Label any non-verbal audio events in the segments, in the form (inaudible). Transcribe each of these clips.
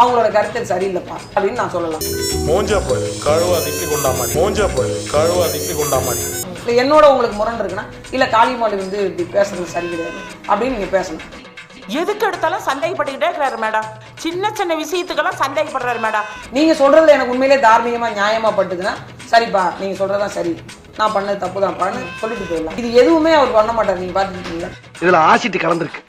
அவங்களோட கருத்து சரியில்லைப்பா அப்படின்னு நான் சொல்லலாம். மோஞ்சா போய் கழுவா திப்பி கொண்டா மாதிரி. மோஞ்சா போய் கழுவா திப்பி கொண்டா மாதிரி. இல்லை என்னோட உங்களுக்கு முரண் இருக்குன்னா இல்லை காளிமாடி வந்து இப்படி பேசுறது சரி கிடையாது அப்படின்னு நீங்கள் பேசணும். எதுக்கு எடுத்தாலும் சந்தேகப்பட்டுக்கிட்டே இருக்கிறாரு மேடம். சின்ன சின்ன விஷயத்துக்கெல்லாம் சந்தேகப்படுறாரு மேடம். நீங்கள் சொல்கிறதுல எனக்கு உண்மையிலே தார்மீகமாக நியாயமாக பட்டுதுன்னா சரிப்பா நீங்கள் சொல்கிறதான் சரி. நான் பண்ணது தப்பு தான்ப்பான்னு சொல்லிட்டு போயிடலாம். இது எதுவுமே அவர் பண்ண மாட்டார் நீங்கள் பார்த்துருக்கீங்களா? இதுல ஆசிட் கலந்துருக்கு.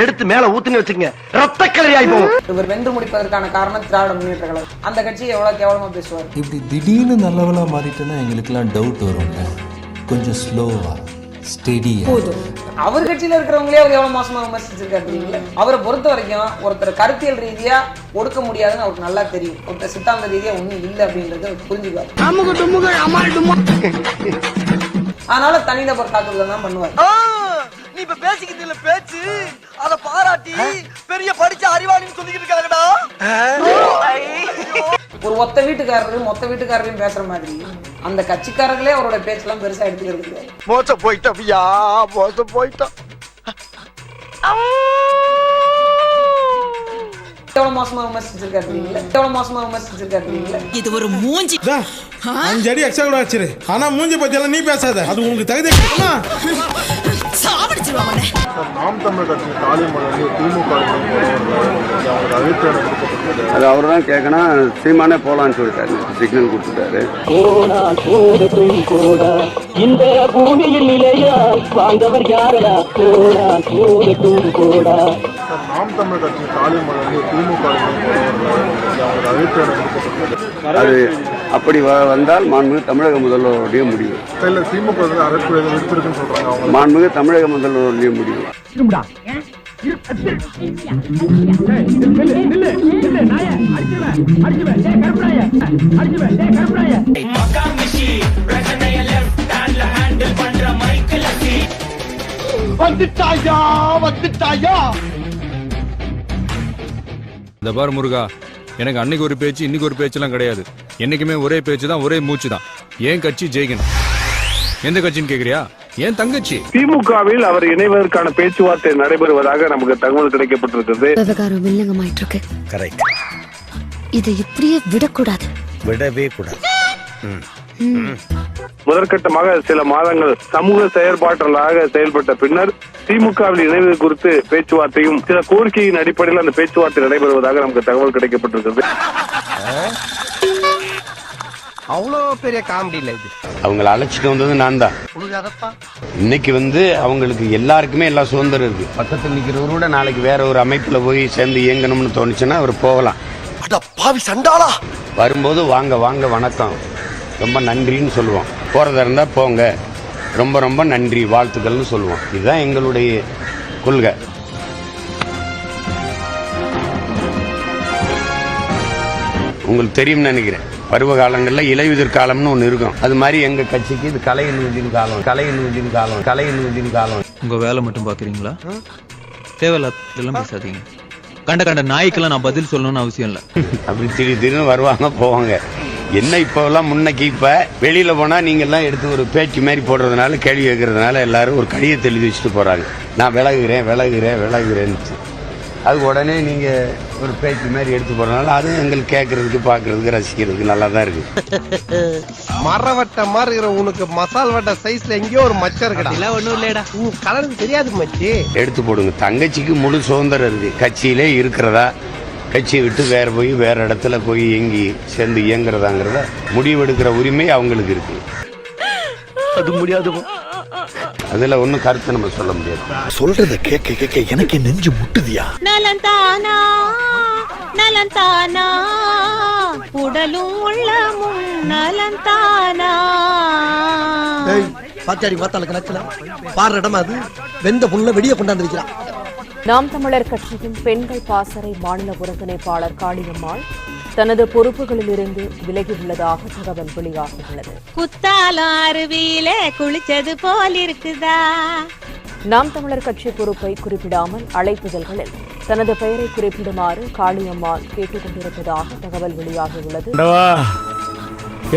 எடுத்து மேல ஊத்துன்னு வச்சுக்கங்க. ரத்த கலரியாய் போகும். இவர் வென்று முடிப்பதற்கான காரணம் திராவிட முன்னேற்ற கழகம் அந்த கட்சியை எவ்வளோ கேவலமாக பேசுவார்? இப்படி திடீர்னு நல்லவளா மாறிட்டேன்னா எங்களுக்கெல்லாம் டவுட் வரும்ல. கொஞ்சம் ஸ்லோவா ஸ்டெடியா அவர் கட்சியில இருக்கிறவங்களே அவர் எவ்வளவு மோசமா விமர்சிச்சிருக்காரு அவரை பொறுத்த வரைக்கும் ஒருத்தர் கருத்தியல் ரீதியா ஒடுக்க முடியாதுன்னு அவருக்கு நல்லா தெரியும். ஒருத்தர் சித்தாந்த ரீதியா ஒண்ணும் இல்லை அப்படின்றத புரிஞ்சுக்குவார். அதனால தனிநபர் தாக்குதல் தான் பண்ணுவார். நீ இப்ப பேசிக்கிட்டு இல்ல பேச்சு. அத பாராட்டி பெரிய படிச்ச அறிவாளின்னு சொல்லிக்கிட்டு இருக்காங்கடா. ஒரு ஒத்த வீட்டுக்காரரு மொத்த வீட்டுக்காரரையும் பேசுற மாதிரி அந்த கட்சிக்காரர்களே அவரோட பேச்செல்லாம் பெருசா எடுத்துக்கிறது கிடையாது மோசம் போயிட்டோம்யா மோசம் போயிட்டோம் எவ்வளவு மோசமா விமர்சிச்சிருக்காரு மோசமா விமர்சிச்சிருக்காரு இது ஒரு மூஞ்சி. அஞ்சு அடி எக்ஸ்ட்ரா கூட ஆனா மூஞ்சி பத்தி எல்லாம் நீ பேசாத. அது உங்களுக்கு தகுதி சாவடிச்சிருவாங்க நாம் தமிழர் கட்சி காளிமலை வந்து திமுக அது அவர் தான் கேட்கணும். சீமானே போலான்னு சொல்லிட்டாரு. சிக்னல் கொடுத்துட்டாரு. இந்த பூமியில் நிலையா வாழ்ந்தவர் யாரா கோடா கோடட்டும் கோடா நாம் தமிழர் கட்சி காளிமலை வந்து திமுக அது அப்படி வ- வந்தால் மாண்புமிகு தமிழக முதல்வருடைய முடிவு. மாண்புமிகு தமிழக முதல்வருடைய முடிவு. வந்துட்டாயா வந்துட்டாயா? இந்த பாரு முருகா எனக்கு அன்னைக்கு ஒரு பேச்சு இன்னைக்கு ஒரு பேச்செல்லாம் கிடையாது. என்னைக்குமே ஒரே பேச்சு தான் ஒரே மூச்சு தான். ஏன் கட்சி ஜெயிக்கணும்? எந்த கட்சின்னு கேக்குறியா? ஏன் தங்கச்சி? திமுகவில் அவர் இணைவதற்கான பேச்சுவார்த்தை நடைபெறுவதாக நமக்கு தகவல் கிடைக்கப்பட்டிருக்கிறது. விவகாரம் வில்லங்கமாயிட்டு இருக்கு கரெக்ட் இதை இப்படியே விடக்கூடாது. விடவே கூடாது. முதற்கட்டமாக சில மாதங்கள் சமூக செயற்பாட்டாளராக செயல்பட்ட பின்னர் திமுகவில் இணைவது குறித்து பேச்சுவார்த்தையும் சில கோரிக்கையின் அடிப்படையில் அந்த பேச்சுவார்த்தை நடைபெறுவதாக நமக்கு தகவல் கிடைக்கப்பட்டிருக்கிறது. அவ்வளோ பெரிய காமெடி இல்ல இது. அவங்கள அழைச்சிட்டு வந்தது நான் தான். புரியாதப்பா. இன்னைக்கு வந்து அவங்களுக்கு எல்லாருக்குமே எல்லா சுதந்திரம் இருக்கு. பக்கத்தில் நிற்கிறவரோட நாளைக்கு வேற ஒரு அமைப்புல போய் சேர்ந்து இயங்கணும்னு தோணுச்சுன்னா அவர் போகலாம். அட பாவி சண்டாளா. வரும்போது வாங்க வாங்க வணக்கம். ரொம்ப நன்றின்னு சொல்லுவோம் போறதா இருந்தா போங்க. ரொம்ப ரொம்ப நன்றி வாழ்த்துக்கள்னு சொல்லுவோம் இதுதான் எங்களுடைய கொள்கை. உங்களுக்கு தெரியும்னு நினைக்கிறேன். பருவ காலங்களில் இலையுதிர் காலம்னு ஒன்று இருக்கும். அது மாதிரி எங்க கட்சிக்கு இது கலை நூதின் காலம். கலை நூதின் காலம். கலை நூதின் காலம். உங்க வேலை மட்டும் பாக்குறீங்களா? தேவையில்லாம் பேசாதீங்க. கண்ட கண்ட நாய்க்கெல்லாம் நான் பதில் சொல்லணும்னு அவசியம் இல்லை. (laughs) அப்படி திடீர் திடீர்னு வருவாங்க போவாங்க. என்ன இப்போலாம் முன்னைக்கு இப்போ வெளியில் போனால் நீங்கள் எல்லாம் எடுத்து ஒரு பேச்சு மாதிரி போடுறதுனால கேள்வி கேட்கறதுனால எல்லாரும் ஒரு கடிதத்தை எழுதி வச்சுட்டு போகிறாங்க நான் விலகுகிறேன் விலகுகிறேன் விலகுகிறேன்னு அது உடனே நீங்கள் ஒரு பேச்சு மாதிரி எடுத்து போகிறதுனால அதுவும் எங்களுக்கு கேட்கறதுக்கு பார்க்கறதுக்கு ரசிக்கிறதுக்கு நல்லா தான் இருக்குது (laughs) மரவட்ட மாதிரி இருக்கிற உனக்கு மசால் வட்ட சைஸ்ல எங்கேயோ ஒரு மச்சம் இருக்குடா. இல்ல ஒண்ணும் இல்லடா. உன் கலர் தெரியாது மச்சி. எடுத்து போடுங்க. தங்கச்சிக்கு முழு சுதந்திரம் இருக்குது கட்சியிலே இருக்கிறதா? கட்சியை விட்டு வேற போய் வேற இடத்துல போய் இயங்கி சேர்ந்து இயங்குறதாங்கிறத முடிவெடுக்கிற உரிமை அவங்களுக்கு இருக்கு. அது முடியாது அதில் ஒன்றும் கருத்து நம்ம சொல்ல முடியாது. சொல்றத கேட்க கேட்க எனக்கு நெஞ்சு முட்டுதியா? நலந்தானா நலந்தானா உடலும் உள்ளமும் நலந்தானா பாத்தியாடி பார்த்தால நச்சல பாடுற இடமா அது வெந்த புல்ல வெடிய கொண்டாந்து வைக்கிறான். நாம் தமிழர் கட்சியின் பெண்கள் பாசறை மாநில ஒருங்கிணைப்பாளர் காளியம்மாள் தனது பொறுப்புகளில் இருந்து விலகியுள்ளதாக தகவல் வெளியாகியுள்ளது. குத்தாலம் அருவியில குளிச்சது போல் இருக்குதா? நாம் தமிழர் கட்சி பொறுப்பை குறிப்பிடாமல் அழைப்புதல்களில் தனது பெயரை குறிப்பிடுமாறு காளியம்மாள் கேட்டுக் கொண்டிருப்பதாக தகவல் வெளியாகியுள்ளது.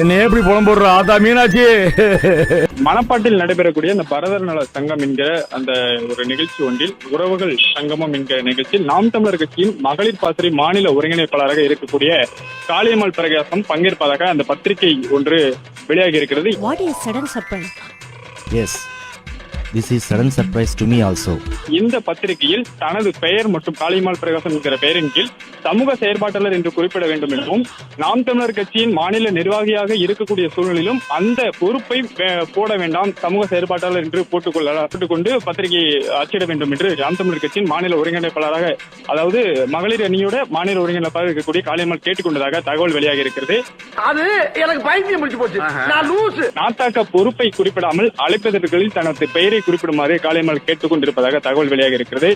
என்ன எப்படி புலம்புடுற ஆதா மீனாட்சி. மணப்பாட்டில் நடைபெறக்கூடிய அந்த பரதர் நல சங்கம் என்கிற அந்த ஒரு நிகழ்ச்சி ஒன்றில் உறவுகள் சங்கமம் என்கிற நிகழ்ச்சியில் நாம் தமிழர் கட்சியின் மகளிர் பாசறை மாநில ஒருங்கிணைப்பாளராக இருக்கக்கூடிய காளியம்மாள் பிரகாசம் பங்கேற்பதாக அந்த பத்திரிகை ஒன்று வெளியாகி இருக்கிறது. This is sudden surprise to me also இந்த பத்திரிகையில் தனது பெயர் மற்றும் காளியம்மாள் பிரகாசம் என்கிற பெயரின் கீழ் சமூக செயற்பாட்டாளர் என்று குறிப்பிட வேண்டும் என்றும் நாம் தமிழர் கட்சியின் மாநில நிர்வாகியாக இருக்கக்கூடிய சூழ்நிலையிலும் அந்த பொறுப்பை போட வேண்டாம் சமூக செயற்பாட்டாளர் என்று போட்டுக்கொள்ள போட்டுக்கொண்டு பத்திரிகையை அச்சிட வேண்டும் என்று நாம் தமிழர் கட்சியின் மாநில ஒருங்கிணைப்பாளராக அதாவது மகளிர் அணியோட மாநில ஒருங்கிணைப்பாளர் இருக்கக்கூடிய காளியம்மாள் கேட்டுக்கொண்டதாக தகவல் வெளியாகி இருக்கிறது. அது எனக்கு பைத்தியம் முடிச்சு போச்சு. நான் லூசு. நாட்டாக்க பொறுப்பை குறிப்பிடாமல் அழைப்பதற்களில் தனது பெயரை குறிப்பிடுமாறு காளியம்மாள் கேட்டுக் கொண்டிருப்பதாக தகவல் வெளியாகி இருக்கிறது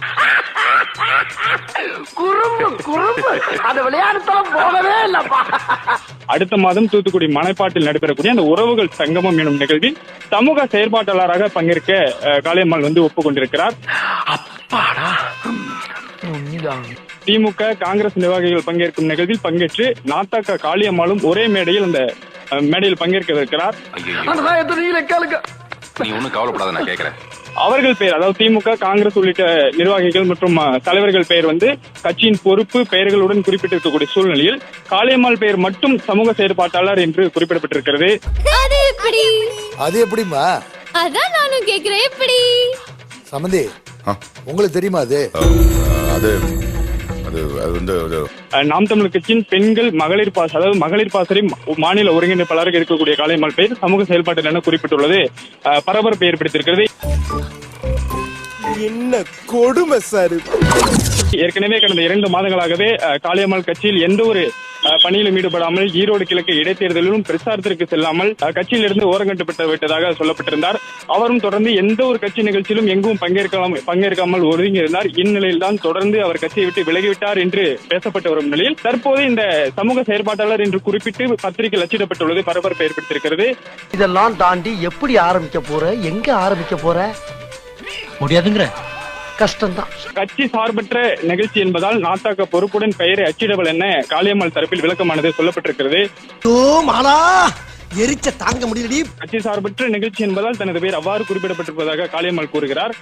அடுத்த மாதம் தூத்துக்குடி மலைப்பாட்டில் நடைபெறக்கூடிய அந்த உறவுகள் சங்கமம் எனும் நிகழ்வில் சமூக செயற்பாட்டாளராக பங்கேற்க காளியம்மாள் வந்து ஒப்புக்கொண்டிருக்கிறார். திமுக காங்கிரஸ் நிர்வாகிகள் பங்கேற்கும் நிகழ்வில் பங்கேற்று நாத்தாக்க காளியம்மாளும் ஒரே மேடையில் அந்த மேடையில் பங்கேற்க இருக்கிறார் நீ ஒன்னும் கவலைப்படாத நான் கேக்குறேன். அவர்கள் பெயர் அதாவது திமுக காங்கிரஸ் உள்ளிட்ட நிர்வாகிகள் மற்றும் தலைவர்கள் பெயர் வந்து கட்சியின் பொறுப்பு பெயர்களுடன் குறிப்பிட்டிருக்கக்கூடிய சூழ்நிலையில் காளியம்மாள் பெயர் மட்டும் சமூக செயற்பாட்டாளர் என்று குறிப்பிடப்பட்டிருக்கிறது. அது எப்படி? அது எப்படிமா அதான் நானும் கேக்குறேன். எப்படி? சமந்தி உங்களுக்கு தெரியுமா அது? அது அது அது வந்து நாம் தமிழர் கட்சியின் பெண்கள் மகளிர் பாஸ் அதாவது மகளிர் பாசறை மாநில ஒருங்கிணைப்பாளராக இருக்கக்கூடிய காளியம்மாள் பெயர் சமூக செயல்பாட்டில் என குறிப்பிட்டுள்ளது. பரபரப்பை ஏற்படுத்தியிருக்கிறது. என்ன கொடுமை சார் ஏற்கனவே கடந்த இரண்டு மாதங்களாகவே காளியம்மாள் கட்சியில் எந்த ஒரு பணியிலும் ஈடுபடாமல் ஈரோடு கிழக்கு இடைத்தேர்தலிலும் பிரச்சாரத்திற்கு செல்லாமல் கட்சியிலிருந்து ஓரங்கட்டப்பட்டு விட்டதாக சொல்லப்பட்டிருந்தார். அவரும் தொடர்ந்து எந்த ஒரு கட்சி நிகழ்ச்சியிலும் எங்கும் பங்கேற்கலாம் பங்கேற்காமல் ஒதுங்கி இருந்தார் இந்நிலையில் தான் தொடர்ந்து அவர் கட்சியை விட்டு விலகிவிட்டார் என்று பேசப்பட்டு வரும் நிலையில் தற்போது இந்த சமூக செயற்பாட்டாளர் என்று குறிப்பிட்டு பத்திரிகை அச்சிடப்பட்டுள்ளது பரபரப்பை ஏற்படுத்தியிருக்கிறது. இதெல்லாம் தாண்டி எப்படி ஆரம்பிக்க போற? எங்க ஆரம்பிக்க போற? முடியாதுங்கிற. கஷ்டம்தான். கட்சி சார்பற்ற நிகழ்ச்சி என்பதால் நாட்டாக்க பொறுப்புடன் பெயரை அச்சிடவல் என காளியம்மாள் தரப்பில் விளக்கமானது சொல்லப்பட்டிருக்கிறது. ஓ மாலா! எரிச்ச தாங்க முடியலடி. கட்சி சார்பற்ற நிகழ்ச்சி என்பதால் தனது பேர் அவ்வாறு குறிப்பிடப்பட்டிருப்பதாக காளியம்மாள் கூறுகிறார்.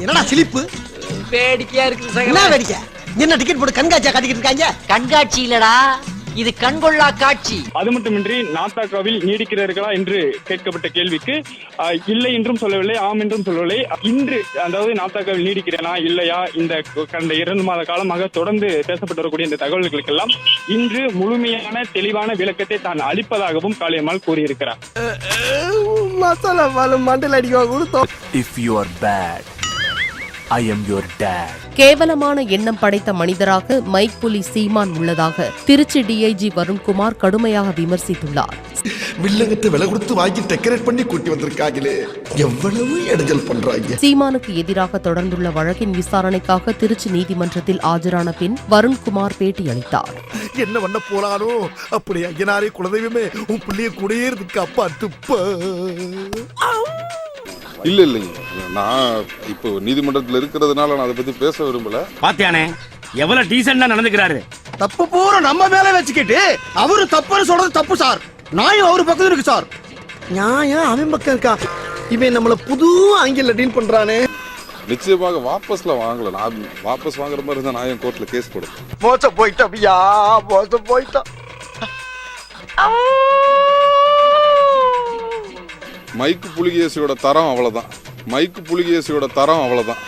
என்னடா சிலிப்பு? வேடிக்கையா இருக்கு என்ன வேடிக்கை? என்ன டிக்கெட் போட்டு கண்காட்சியா காட்டிக்கிட்டு இருக்காங்க? கண்காட்சி இல்லடா. இது கண்கொள்ளா காட்சி. அது மட்டுமின்றி நாத்தாக்காவில் நீடிக்கிறார்களா என்று கேட்கப்பட்ட கேள்விக்கு இல்லை என்றும் சொல்லவில்லை ஆம் என்றும் சொல்லவில்லை. இன்று அதாவது நாத்தாக்காவில் நீடிக்கிறேனா இல்லையா இந்த கடந்த இரண்டு மாத காலமாக தொடர்ந்து பேசப்பட்டு வரக்கூடிய இந்த தகவல்களுக்கெல்லாம் இன்று முழுமையான தெளிவான விளக்கத்தை தான் அளிப்பதாகவும் காளியம்மாள் கூறியிருக்கிறார். மசாலா மண்டல் அடிக்க கொடுத்தோம். If you are bad I am your dad கேவலமான எண்ணம் படைத்த மனிதராக மைக் புலி சீமான் உள்ளதாக திருச்சி டிஐஜி வருண்குமார் கடுமையாக விமர்சித்துள்ளார். வில்லங்கத்தை விலை கொடுத்து வாங்கி டெக்கரேட் பண்ணி கூட்டி வந்திருக்காங்களே. எவ்வளவு இடைஞ்சல் பண்றாங்க. சீமானுக்கு எதிராக தொடர்ந்துள்ள வழக்கின் விசாரணைக்காக திருச்சி நீதிமன்றத்தில் ஆஜரான பின் வருண்குமார் பேட்டியளித்தார். என்ன பண்ண போறானோ? அப்படி ஐயனாரே குலதெய்வமே உன் பிள்ளைய கூடயே இருக்கு அப்பா துப்ப. இல்ல இல்லைங்க நான் இப்போ நீதிமன்றத்தில் இருக்கிறதுனால நான் அதை பத்தி பேச விரும்பல. பாத்தியானே எவ்வளவு டீசெண்டா நடந்துக்கிறாரு? தப்பு பூரா நம்ம மேல வச்சுக்கிட்டு அவரு தப்புன்னு சொல்றது தப்பு சார். நியாயம் அவரு பக்கம் இருக்கு சார். நியாயம் அவன் பக்கம் இருக்கா? இவன் நம்மள புது ஆங்கில டீல் பண்றானே. நிச்சயமாக வாபஸ்ல வாங்கல. நான் வாபஸ் வாங்குற மாதிரி இருந்தா நான் என் கோர்ட்ல கேஸ் போடுவேன் மோச போயிட்டா மோச போயிட்டான். மைக்கு புலிகேசியோட தரம் அவ்வளவுதான் மைக்கு புலிகேசியோட தரம் அவ்வளவுதான்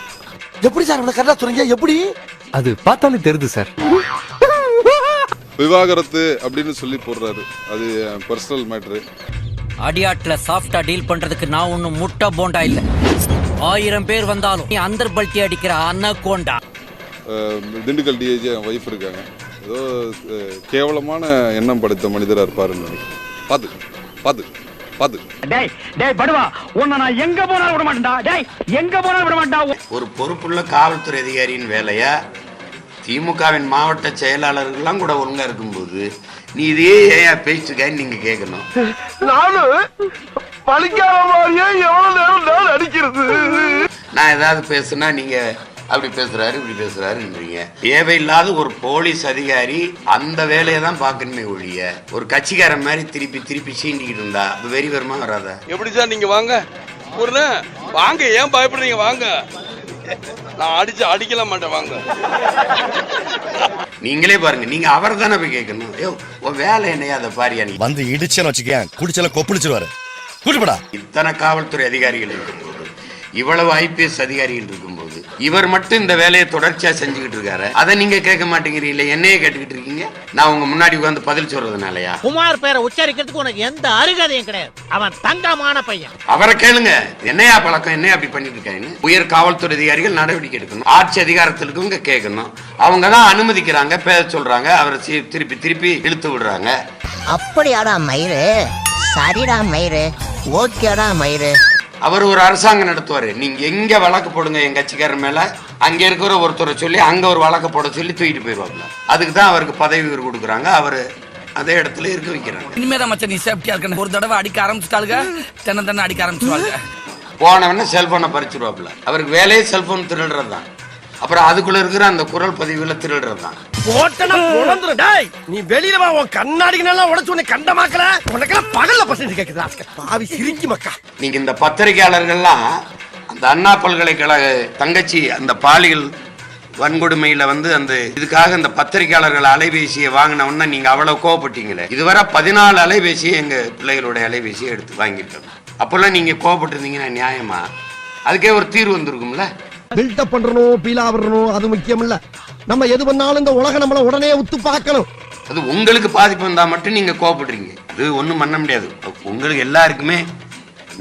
எப்படி சார் இவ்வளவு கரெக்டா சொல்றீங்க எப்படி அது பார்த்தாலே தெரியுது சார் விவாகரத்து அப்படின்னு சொல்லி போடுறாரு அது பர்சனல் மேட்ரு அடியாட்ல சாஃப்டா டீல் பண்றதுக்கு நான் ஒண்ணும் முட்டை போண்டா இல்ல ஆயிரம் பேர் வந்தாலும் நீ அந்தர் பல்ட்டி அடிக்கிற அன்னகோண்டா திண்டுக்கல் டிஐஜி என் ஒய்ஃப் இருக்காங்க ஏதோ கேவலமான எண்ணம் படைத்த மனிதரா இருப்பாருன்னு நினைக்கிறேன் பாத்து பாத்து பாத்து. டேய் டேய் படுவா. உன்னை நான் எங்க போனாலும் விட மாட்டேன்டா. டேய் எங்க போனாலும் விட மாட்டா ஒரு பொறுப்புள்ள காவல்துறை அதிகாரியின் வேலையா? திமுகவின் மாவட்ட செயலாளர்கள்லாம் கூட ஒழுங்கா இருக்கும்போது நீ இதே ஏன் பேசிட்டுருக்கான்னு நீங்க கேட்கணும் நானும் பழிக்காம மாதிரியே எவ்வளவு நேரம் நான் அடிக்கிறது நான் ஏதாவது பேசுனா நீங்க அப்படி பேசுறாரு இப்படி பேசுறாருன்றீங்க. தேவையில்லாத ஒரு போலீஸ் அதிகாரி அந்த வேலையை தான் பார்க்கணுமே ஒழிய ஒரு கட்சிக்காரன் மாதிரி திருப்பி திருப்பி சீண்டிக்கிட்டு இருந்தா அது வெறி வருமா வராதா? எப்படி சார் நீங்க வாங்க? ஒரு வாங்க ஏன் பயப்படுறீங்க? வாங்க. நான் அடிச்சு அடிக்கல மாட்டேன் வாங்க. நீங்களே பாருங்க நீங்க அவரை தானே போய் கேட்கணும்? ஐயோ உன் வேலை என்னையா? அதை பாரியா நீ? வந்து இடிச்சேன்னு வச்சுக்கேன் குடிச்சல கொப்பிடிச்சிருவாரு கூட்டுப்படா இத்தனை காவல்துறை அதிகாரிகள் இருக்கும்போது இவ்வளவு ஐபிஎஸ் அதிகாரிகள் இருக்கும்போது இவர் மட்டும் இந்த வேலையை தொடர்ச்சியா செஞ்சுக்கிட்டு இருக்காரு. அதை நீங்க கேட்க மாட்டேங்கிறீங்களே என்னையே கேட்டுக்கிட்டு இருக்கீங்க? நான் உங்க முன்னாடி உட்காந்து பதில் சொல்றதுனாலயா? குமார் பேரை உச்சரிக்கிறதுக்கு உனக்கு எந்த அருகதையும் கிடையாது. அவன் தங்கமான பையன். அவரை கேளுங்க. என்னையா பழக்கம்? என்னையா அப்படி பண்ணிட்டு இருக்காங்க உயர் காவல்துறை அதிகாரிகள் நடவடிக்கை எடுக்கணும். ஆட்சி அதிகாரத்தில் இருக்கவங்க கேட்கணும். அவங்க தான் அனுமதிக்கிறாங்க பேச சொல்றாங்க அவரை திருப்பி திருப்பி இழுத்து விடுறாங்க. அப்படியாடா மயிறு? சரிடா மயிறு. ஓகேடா மயிறு. அவர் ஒரு அரசாங்கம் நடத்துவாரு. நீங்க எங்க வழக்கு போடுங்க என் கட்சிக்காரர் மேல? அங்க இருக்கிற ஒருத்தரை சொல்லி அங்க ஒரு வழக்கு போட சொல்லி தூக்கிட்டு போயிடுவாங்க அதுக்கு தான் அவருக்கு பதவி உயர்வு கொடுக்குறாங்க. அவரு அதே இடத்துல இருக்க வைக்கிறாங்க இனிமேதான் மச்சான் நீ சேஃப்டியா இருக்கணும். ஒரு தடவை அடிக்க ஆரம்பிச்சிட்டாளுங்க தென்ன தென்ன அடிக்க ஆரம்பிச்சிருவாங்க போனவொடனே செல்போனை பறிச்சிருவாப்புல. அவருக்கு வேலையே செல்போன் திருடுறது தான் அப்புறம் அதுக்குள்ள இருக்கிற அந்த குரல் பதிவுல திருடுறது தான். நீ வெளியில வா உன் கண்ணாடிக்கு நல்லா உடைச்சு உன்னை கண்டமாக்கல. உனக்கெல்லாம் பகல்ல பசங்க கேக்குது பாவி சிரிக்கி மக்கா. நீங்க இந்த பத்திரிகையாளர்கள்லாம் அந்த அண்ணா பல்கலைக்கழக தங்கச்சி அந்த பாலியல் வன்கொடுமையில வந்து அந்த இதுக்காக இந்த பத்திரிகையாளர்கள் அலைபேசியை வாங்கின உடனே நீங்க அவ்வளவு கோவப்பட்டீங்களே. இதுவரை பதினாலு அலைபேசியை எங்க பிள்ளைகளுடைய அலைபேசியை எடுத்து வாங்கியிருக்காங்க அப்பெல்லாம் நீங்க கோவப்பட்டிருந்தீங்கன்னா நியாயமா? அதுக்கே ஒரு தீர்வு வந்திருக்கும்ல? பில்டப் பண்றணும் பீலா வரணும் அது முக்கியம் இல்ல நம்ம எது பண்ணாலும் இந்த உலகம் நம்மள உடனே உத்து பார்க்கணும். அது உங்களுக்கு பாதிப்பு வந்தா மட்டும் நீங்க கோவப்படுறீங்க. அது ஒண்ணும் பண்ண முடியாது. உங்களுக்கு எல்லாருக்குமே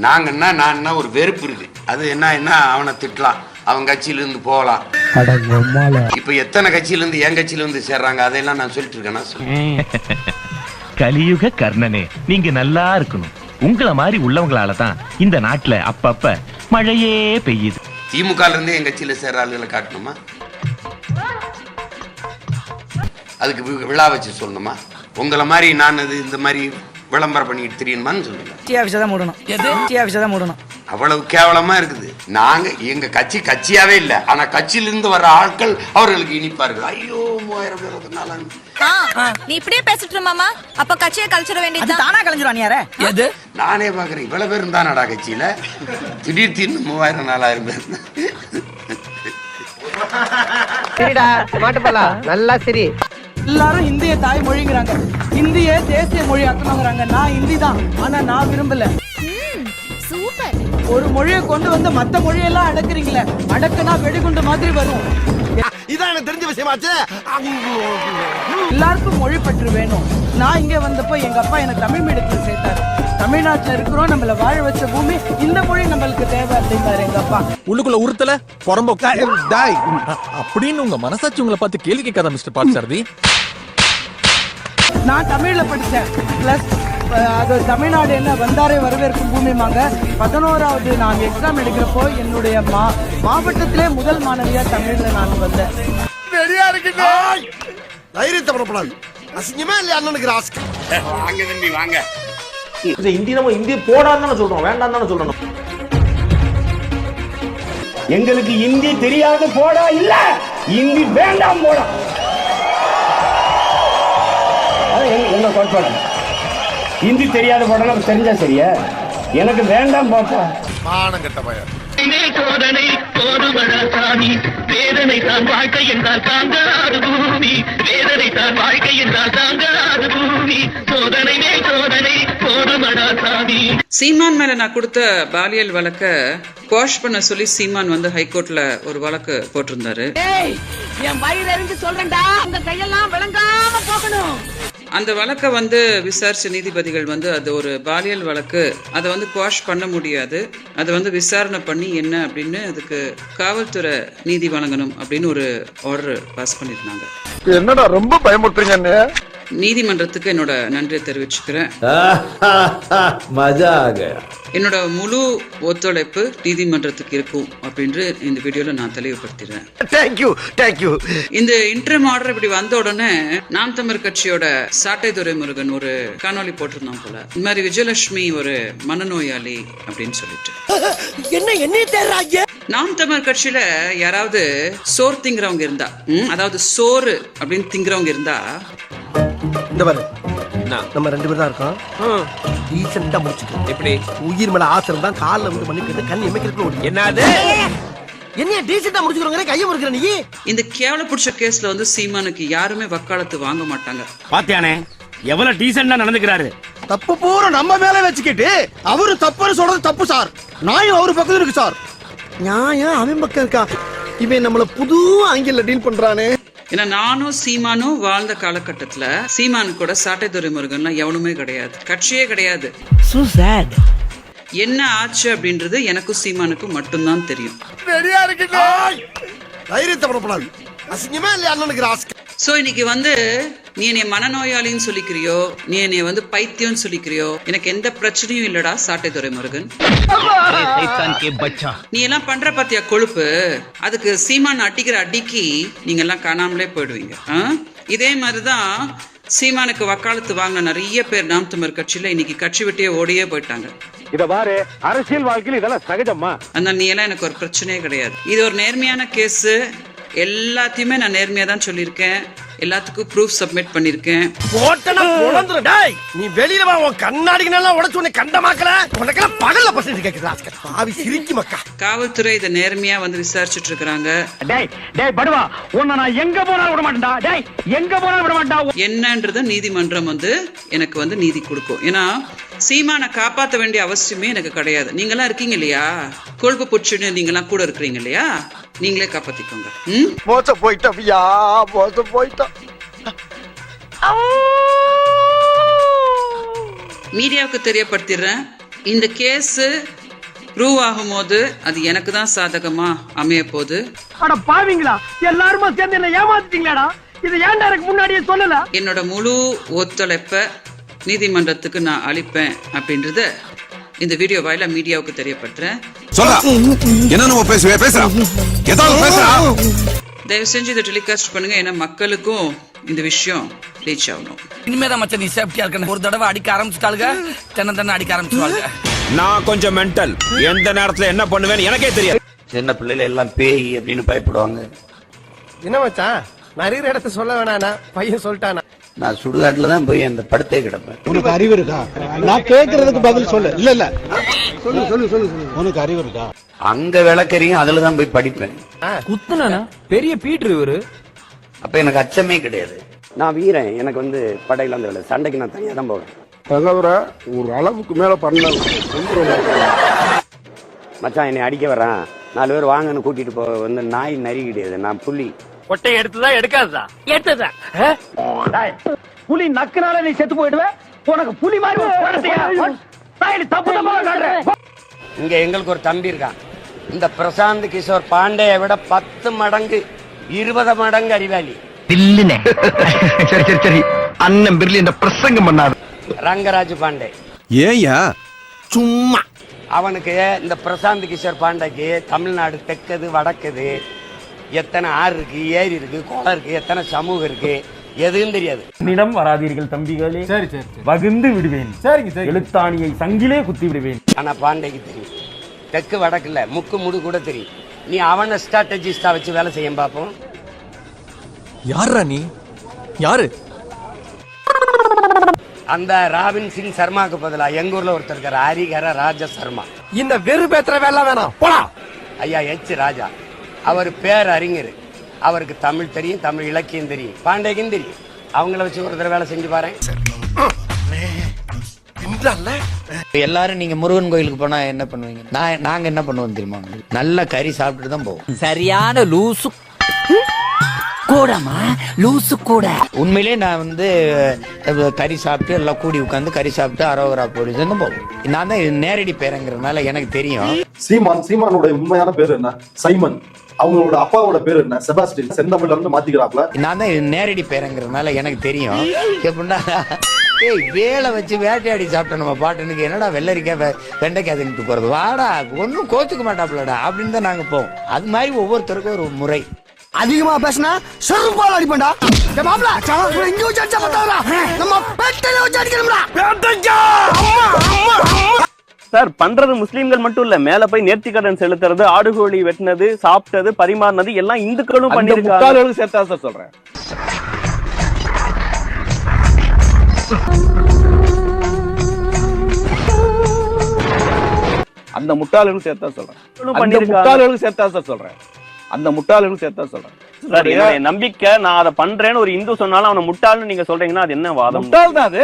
நாங்கன்னா நான் ஒரு வெறுப்பு இருக்கு. அது என்ன என்ன அவனை திட்டலாம். அவன் கட்சியில இருந்து போகலாம் இப்ப எத்தனை கட்சியில இருந்து என் கட்சியில இருந்து சேர்றாங்க? அதையெல்லாம் நான் சொல்லிட்டு இருக்கேன்னா சொல்லு. (laughs) கலியுக கர்ணனே நீங்க நல்லா இருக்கணும். உங்கள மாதிரி உள்ளவங்களால தான் இந்த நாட்டுல அப்பப்ப மழையே பெய்யுது. திமுக ல இருந்து கட்சியில சேர்ற ஆளுகளை காட்டணுமா? அதுக்கு வி- விழா வச்சு சொல்லணுமா? உங்களை மாதிரி நான் அது இந்த மாதிரி விளம்பரம் பண்ணிட்டு தெரியணுமான்னு சொல்லுங்க. டி ஆஃபீஸை தான் மூடணும். எது? டி ஆஃபீஸை தான் மூடணும். அவ்வளவு கேவலமா இருக்குது. நாங்க எங்க கட்சி கட்சியாவே இல்ல. ஆனா கட்சியிலிருந்து வர்ற ஆட்கள் அவர்களுக்கு இனிப்பார்கள். ஐயோ மூவாயிரம் பேர் வந்து நாலாயிரம் நீ இப்படியே பேசிட்டு மாமா. அப்ப கட்சியை கழிச்சிட வேண்டியது தானா. கலைஞ்சிரும் யார எது? நானே பாக்குறேன். இவ்வளவு பேர் இருந்தானடா கட்சியில? திடீர் திடீர்னு மூவாயிரம் நாலாயிரம் பேர். சரிடா மாட்டுப்பலாம் நல்லா சரி. எல்லாரும் இந்திய தாய்மொழிங்கிறாங்க. இந்திய தேசிய மொழி ஆக்கணுங்கிறாங்க நான் ஹிந்தி தான். ஆனா நான் விரும்பல. சூப்பர். ஒரு மொழியை கொண்டு வந்து மத்த மொழியெல்லாம் அடக்குறீங்களே. அடக்குனா வெடிகுண்டு மாதிரி வரும். இதான் எனக்கு தெரிஞ்ச விஷயமாச்சு எல்லாருக்கும் மொழி பற்று வேணும். நான் இங்க வந்தப்போ எங்க அப்பா எனக்கு தமிழ் மீடியத்தில் சேர்த்தாரு. தமிழ்நாட்டுல இருக்கிறோம் நம்மள வாழ வச்ச பூமி இந்த மொழி நம்மளுக்கு தேவை அப்படின்னாரு எங்க அப்பா உள்ளுக்குள்ள உறுத்தல புறம்போக்கா டாய் அப்படின்னு உங்க மனசாட்சி உங்களை பார்த்து கேள்வி கேட்காத மிஸ்டர் பார்த்தசாரதி நான் தமிழ்ல படித்தேன் பிளஸ் அது தமிழ்நாடு என்ன வந்தாரை வரவேற்கும் பூமிமாங்க பதினோராவது நான் எக்ஸாம் எடுக்கிறப்போ என்னுடைய மா மாவட்டத்திலே முதல் மாணவியா தமிழ்ல நான் வந்தேன். ரெடியா இருக்கு தைரியத்தை படப்படாது அசிங்கமே இல்லையா அண்ணனுக்கு ராஸ்கர் வாங்க தம்பி வாங்க. இந்தி நம்ம இந்தி போடான்னு தானே சொல்றோம் வேண்டாம் தானே சொல்லணும் எங்களுக்கு இந்தி தெரியாது போடா இல்ல. இந்தி வேண்டாம் போடா. எங்க கோட்பாடு? ஹிந்தி தெரியாத போடா நமக்கு தெரிஞ்சா சரியா? எனக்கு வேண்டாம் பாப்பா. மானம் கெட்ட பையன். சோதனை போதுமடா சாமி. வேதனை தான் வாழ்க்கை என்றால் தாங்காது பூமி. வேதனை தான் வாழ்க்கை என்றால் தாங்காது பூமி. சோதனை மேல் சோதனை சீமான் மேல நான் கொடுத்த பாலியல் வழக்க குவாஷ் பண்ண சொல்லி சீமான் வந்து ஹைகோர்ட்ல ஒரு வழக்கு போட்டிருந்தாரு. அந்த வழக்கை வந்து விசாரிச்ச நீதிபதிகள் வந்து அது ஒரு பாலியல் வழக்கு. அதை வந்து குவாஷ் பண்ண முடியாது. அதை வந்து விசாரணை பண்ணி என்ன அப்படின்னு அதுக்கு காவல்துறை நீதி வழங்கணும் அப்படின்னு ஒரு ஆர்டர் பாஸ் பண்ணியிருந்தாங்க. என்னடா ரொம்ப பயமுறுத்துறீங்க நீதிமன்றத்துக்கு என்னோட நன்றியை தெரிவிச்சுக்கிறேன். மஜா என்னோட முழு ஒத்துழைப்பு நீதிமன்றத்துக்கு இருக்கும் அப்படின்னு இந்த வீடியோல நான் தெளிவுபடுத்திடுறேன். தேங்க்யூ தேங்க்யூ இந்த இன்டர்ம் ஆர்டர் இப்படி வந்த உடனே நாம் தமிழ் கட்சியோட சாட்டை துரைமுருகன் ஒரு காணொளி போட்டிருந்தான் போல. இந்த மாதிரி விஜயலட்சுமி ஒரு மனநோயாளி அப்படின்னு சொல்லிட்டு. என்ன என்ன தேர்றாங்க நாம் தமிழ் கட்சியில யாராவது சோறு திங்கிறவங்க இருந்தா அதாவது சோறு அப்படின்னு திங்கிறவங்க இருந்தா இந்த பாரு. நம்ம ரெண்டு பேரும் தான் இருக்கோம். டீசெண்டா முடிச்சுக்கோ எப்படி? உயிர் மேல ஆசை இருந்தா கால்ல வந்து மன்னிக்கிறது கண் எமைக்கிறது என்னது என்ன டீசெண்டா முடிச்சுக்கிறோங்க கையை முறுக்கிற நீ. இந்த கேவல பிடிச்ச கேஸ்ல வந்து சீமானுக்கு யாருமே வக்காலத்து வாங்க மாட்டாங்க. பாத்தியானே எவ்வளவு டீசெண்டா நடந்துக்கிறாரு? தப்பு பூரா நம்ம மேல வச்சுக்கிட்டு அவரு தப்புன்னு சொல்றது தப்பு சார். நியாயம் அவரு பக்கத்துல இருக்கு சார். நியாயம் அவன் பக்கம் இருக்கா? இவன் நம்மள புது ஆங்கில டீல் பண்றானே. ஏன்னா நானும் சீமானும் வாழ்ந்த காலகட்டத்துல சீமான் கூட சாட்டை துரைமுருகன்லாம் எவனுமே கிடையாது. கட்சியே கிடையாது. என்ன ஆச்சு அப்படின்றது எனக்கும் சீமானுக்கும் மட்டும்தான் தெரியும். தைரியத்தை அசிங்கமே இல்லையா அண்ணனுக்கு ராஸ்க சோ இன்னைக்கு வந்து நீ என்னை மனநோயாளின்னு சொல்லிக்கிறியோ நீ என்னை வந்து பைத்தியம்னு சொல்லிக்கிறியோ எனக்கு எந்த பிரச்சனையும் இல்லடா சாட்டை துரைமுருகன் நீ எல்லாம் பண்ற பாத்தியா கொழுப்பு? அதுக்கு சீமான் அடிக்கிற அடிக்கு நீங்க எல்லாம் காணாமலே போயிடுவீங்க? இதே மாதிரிதான் சீமானுக்கு வக்காலத்து வாங்கின நிறைய பேர் நாம் தமிழர் கட்சியில இன்னைக்கு கட்சி விட்டே ஓடியே போயிட்டாங்க. இத பாரு அரசியல் வாழ்க்கையில் இதெல்லாம் சகஜமா அந்த நீ எல்லாம் எனக்கு ஒரு பிரச்சனையே கிடையாது. இது ஒரு நேர்மையான கேஸ். எல்லாத்தையுமே நான் நேர்மையா தான் சொல்லியிருக்கேன். எல்லாத்துக்கும் ப்ரூஃப் சப்மிட் பண்ணியிருக்கேன். போட்டனா பொழந்துரு டேய்! நீ வெளியில வா உன் கண்ணாடிக்கு நல்லா உடைச்சு உன்னை கண்டமாக்கல. உனக்கெல்லாம் பகல்ல பசங்க கேக்குது பாவி சிரிக்கி மக்கா. காவல்துறை இதை நேர்மையா வந்து விசாரிச்சுட்டு இருக்கிறாங்க. டேய் டேய் படுவா. உன்னை நான் எங்க போனாலும் விட மாட்டேன்டா. டேய் எங்க போனாலும் விட மாட்டா என்னன்றது நீதிமன்றம் வந்து எனக்கு வந்து நீதி கொடுக்கும். ஏன்னா சீமானை காப்பாற்ற வேண்டிய அவசியமே எனக்கு கிடையாது. நீங்களாம் இருக்கீங்க இல்லையா? கொழுப்பு புடிச்சுன்னு நீங்களாம் கூட இருக்கிறீங்க இல்லையா? நீங்களே காப்பாத்திக்கோங்க. ம்? மோச போயிட்டோம் யா மோச போயிட்டோம் மீடியாவுக்கு தெரியப்படுத்திடுறேன். இந்த கேஸ் ப்ரூவ் ஆகும்போது அது எனக்கு தான் சாதகமா அமைய போகுது. அட பாவீங்களா? எல்லாருமா சேர்ந்து என்ன ஏமாத்திட்டீங்களாடா? இது ஏன்டா எனக்கு முன்னாடியே சொல்லல? என்னோட முழு ஒத்துழைப்பை நீதிமன்றத்துக்கு நான் அளிப்பேன் அப்படின்றத இந்த வீடியோ வாயில மீடியாவுக்கு தெரியப்படுத்துறேன். தயவு செஞ்சு இதை டெலிகாஸ்ட் பண்ணுங்க ஏன்னா மக்களுக்கும் இந்த விஷயம் ரீச் ஆகணும். இனிமேதான் மச்சன் நீ சேஃப்டியா இருக்கணும். ஒரு தடவை அடிக்க ஆரம்பிச்சுட்டாளுங்க தென்ன தென்ன அடிக்க ஆரம்பிச்சுவாங்க நான் கொஞ்சம் மென்டல் எந்த நேரத்துல என்ன பண்ணுவேன்னு எனக்கே தெரியாது. சின்ன பிள்ளைல எல்லாம் பேய் அப்படின்னு பயப்படுவாங்க. என்ன மச்சான்? நான் இருக்கிற இடத்த சொல்ல வேணாண்ணா பையன் சொல்லிட்டானா? நான் சுடுகாட்டுல தான் போய் அந்த படுத்தே கிடப்பேன். உனக்கு அறிவு இருக்கா? நான் கேக்குறதுக்கு பதில் சொல்லு. இல்ல இல்ல. சொல்லு சொல்லு சொல்லு சொல்லு. உனக்கு அறிவு இருக்கா? அங்க விளக்கறியும் அதுல தான் போய் படிப்பேன். குத்துனா பெரிய பீட்ரு இவரு. அப்ப எனக்கு அச்சமே கிடையாது. நான் வீரன். எனக்கு வந்து படையில அந்த வேலை. சண்டைக்கு நான் தனியா தான் போவேன். தகவர ஒரு அளவுக்கு மேல பண்ணலாம் மச்சான் என்னை அடிக்க வரான் நாலு பேர் வாங்கன்னு கூட்டிட்டு போக வந்து நாய் நரி கிடையாது நான் புலி கொட்டை எடுத்துதா எடுக்காதா எடுத்ததா புலி நக்குனால நீ செத்து போயிடுவ? உனக்கு புலி மாதிரி தப்பு. இங்க எங்களுக்கு ஒரு தம்பி இருக்கான். இந்த பிரசாந்த் கிஷோர் பாண்டேயை விட பத்து மடங்கு இருபது மடங்கு அறிவாளி. சரி சரி சரி. அண்ணன் பிர்லி இந்த பிரசங்கம் பண்ணாது. ரங்கராஜ் பாண்டே. ஏயா சும்மா. அவனுக்கு இந்த பிரசாந்த் கிஷோர் பாண்டேக்கு தமிழ்நாடு தெற்கது வடக்குது எத்தனை ஆறு இருக்கு ஏரி இருக்கு குளம் இருக்கு எத்தனை சமூகம் இருக்கு எதுவும் தெரியாது. என்னிடம் வராதீர்கள் தம்பிகளே. சரி சரி வகுந்து விடுவேன். சரிங்க சரி எழுத்தாணியை சங்கிலே குத்தி விடுவேன். ஆனா பாண்டேக்கு தெரியும். தெற்கு வடக்குல முக்கு முடு கூட தெரியும். நீ அவனை ஸ்ட்ராட்டஜிஸ்டா வச்சு வேலை செய்ய பார்ப்போம். யாரா நீ? யாரு? அந்த ராபின் சிங் சர்மாக்கு பதிலா எங்க ஊர்ல ஒருத்தர் இருக்காரு ஹரிகர ராஜ சர்மா. இந்த வெறு பேத்துற வேலை வேணாம். போடா. ஐயா எச் ராஜா. அவர் பேர் அறிஞர். அவருக்கு தமிழ் தெரியும் தமிழ் இலக்கியம் தெரியும். பாண்டேக்கும் தெரியும். அவங்கள வச்சு ஒரு தடவை வேலை செஞ்சு பாரு எல்லாரும் நீங்க முருகன் கோயிலுக்கு போனா என்ன பண்ணுவீங்க? நான் நாங்க என்ன பண்ணுவோம் தெரியுமா? நல்ல கறி சாப்பிட்டுட்டு தான் போவோம். சரியான லூசு. கூடமா லூசு கூட. உண்மையிலே நான் வந்து கறி சாப்பிட்டு எல்லாம் கூடி உட்காந்து கறி சாப்பிட்டு அரோகரா தான் போவோம். நான் தான் நேரடி பேரங்கிறதுனால எனக்கு தெரியும். சீமான் சீமானோட உண்மையான பேர் என்ன? சைமன். அவங்களோட அப்பாவோட பேர் என்ன? செபாஸ்டின் செந்தமிழ்ல இருந்து மாத்திக்கிறாப்ல நான் தான் நேரடி பேரங்கிறதுனால எனக்கு தெரியும். எப்படின்னா ஏய் வேலை வச்சு வேட்டையாடி சாப்பிட்ட நம்ம பாட்டனுக்கு. என்னடா வெள்ளரிக்காய் வெண்டைக்காய் தின்னுட்டு போறது? வாடா ஒன்றும் கோச்சுக்க மாட்டாப்லடா அப்படின்னு தான் நாங்க போவோம். அது மாதிரி ஒவ்வொருத்தருக்கும் ஒரு முறை. அதிகமா பேசினா செருப்பால் அடிப்பண்டா மாப்பிள இங்க வச்சு அடிச்சா பத்தாதா நம்ம பெட்டையில வச்சு அடிக்கணும்டா. சார் பண்றது முஸ்லீம்கள் மட்டும் இல்ல. மேல போய் நேர்த்திக்கடன் செலுத்துறது ஆடுகோழி வெட்டினது சாப்பிட்டது பரிமாறினது எல்லாம் இந்துக்களும் பண்ணிருக்காங்க முட்டாள்களுக்கு சேர்த்தா சார் சொல்றேன். அந்த முட்டாள்களுக்கு சேர்த்தா சொல்றேன். அந்த. முட்டாள்களுக்கு சேர்த்தா சார் சொல்றேன். அந்த முட்டாள்களுக்கு சேர்த்தா சொல்றேன். சார் என்னுடைய நம்பிக்கை நான் அதை பண்றேன்னு ஒரு இந்து சொன்னாலும் அவனை முட்டாள்னு நீங்க சொல்றீங்கன்னா அது என்ன வாதம்? முட்டாள் தான் அது